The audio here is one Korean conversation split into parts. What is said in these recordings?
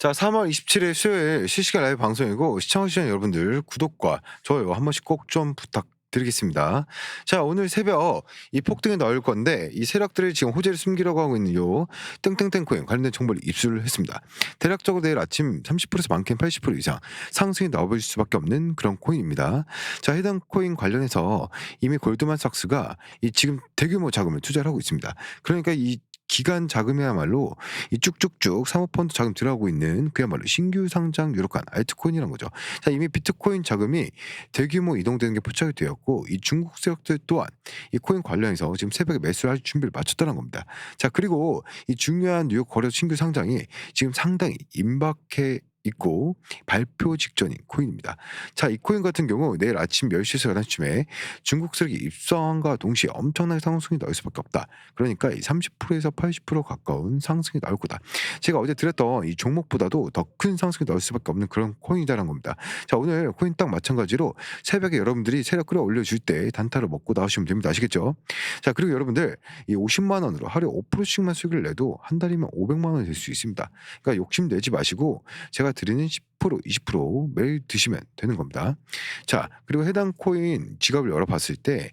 자, 3월 27일 수요일 실시간 라이브 방송이고 시청해주신 여러분들 구독과 좋아요 한 번씩 꼭 좀 부탁 드리겠습니다. 자, 오늘 새벽 이 폭등에 넣을 건데 이 세력들이 지금 호재를 숨기려고 하고 있는 요 땡땡땡 코인 관련된 정보를 입수를 했습니다. 대략적으로 내일 아침 30%에서 많게는 80% 이상 상승이 나올 수밖에 없는 그런 코인입니다. 자, 해당 코인 관련해서 이미 골드만삭스가 이 지금 대규모 자금을 투자를 하고 있습니다. 그러니까 이 기간 자금이야말로 이 쭉쭉쭉 사모펀드 자금 들어가고 있는 그야말로 신규 상장 유력한 알트코인이란 거죠. 자, 이미 비트코인 자금이 대규모 이동되는 게 포착이 되었고 이 중국 세력들 또한 이 코인 관련해서 지금 새벽에 매수할 준비를 마쳤다는 겁니다. 자, 그리고 이 중요한 뉴욕 거래 신규 상장이 지금 상당히 임박해 있고 발표 직전인 코인입니다. 자, 이 코인 같은 경우 내일 아침 10시에서 11시쯤에 중국 세력이 입성함과 동시에 엄청나게 상승이 나올 수밖에 없다. 그러니까 이 30%에서 80% 가까운 상승이 나올 거다. 제가 어제 드렸던 이 종목보다도 더 큰 상승이 나올 수밖에 없는 그런 코인이다라는 겁니다. 자, 오늘 코인 딱 마찬가지로 새벽에 여러분들이 세력 끌어 올려 줄 때 단타를 먹고 나오시면 됩니다. 아시겠죠? 자, 그리고 여러분들 이 50만 원으로 하루에 5%씩만 수익을 내도 한 달이면 500만 원이 될 수 있습니다. 그러니까 욕심 내지 마시고 제가 드리는 10% 20% 매일 드시면 되는 겁니다. 자, 그리고 해당 코인 지갑을 열어봤을 때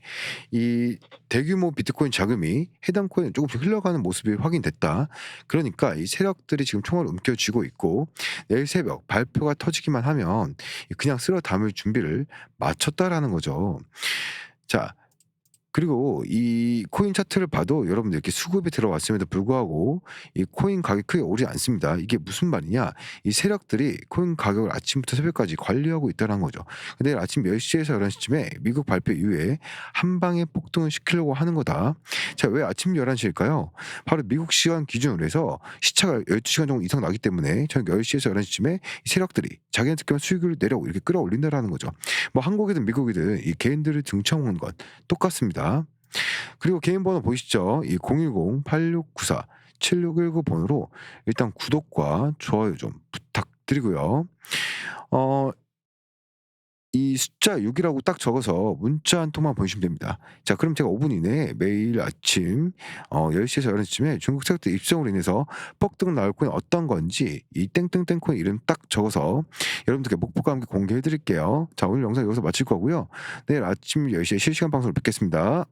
이 대규모 비트코인 자금이 해당 코인에 조금씩 흘러가는 모습이 확인됐다. 그러니까 이 세력들이 지금 총을 움켜쥐고 있고 내일 새벽 발표가 터지기만 하면 그냥 쓸어 담을 준비를 마쳤다라는 거죠. 자, 그리고 이 코인 차트를 봐도 여러분들 이렇게 수급이 들어왔음에도 불구하고 이 코인 가격이 크게 오르지 않습니다. 이게 무슨 말이냐? 이 세력들이 코인 가격을 아침부터 새벽까지 관리하고 있다는 거죠. 내일 아침 10시에서 11시쯤에 미국 발표 이후에 한 방에 폭등을 시키려고 하는 거다. 자, 왜 아침 11시일까요? 바로 미국 시간 기준으로 해서 시차가 12시간 정도 이상 나기 때문에 저녁 10시에서 11시쯤에 이 세력들이 자기네들끼리 수익을 내려고 이렇게 끌어올린다라는 거죠. 뭐 한국이든 미국이든 이 개인들을 등쳐먹는 건 똑같습니다. 그리고 개인 번호 보이시죠? 이 010-8694-7619 번호로 일단 구독과 좋아요 좀 부탁드리고요. 어, 이 숫자 6이라고 딱 적어서 문자 한 통만 보내주시면 됩니다. 자, 그럼 제가 5분 이내에 매일 아침 어, 10시에서 11시쯤에 중국 세력들 입성으로 인해서 폭등 나올 코인 어떤 건지 이 땡땡땡 코인 이름 딱 적어서 여러분들께 목표과 함께 공개해 드릴게요. 자, 오늘 영상 여기서 마칠 거고요. 내일 아침 10시에 실시간 방송을 뵙겠습니다.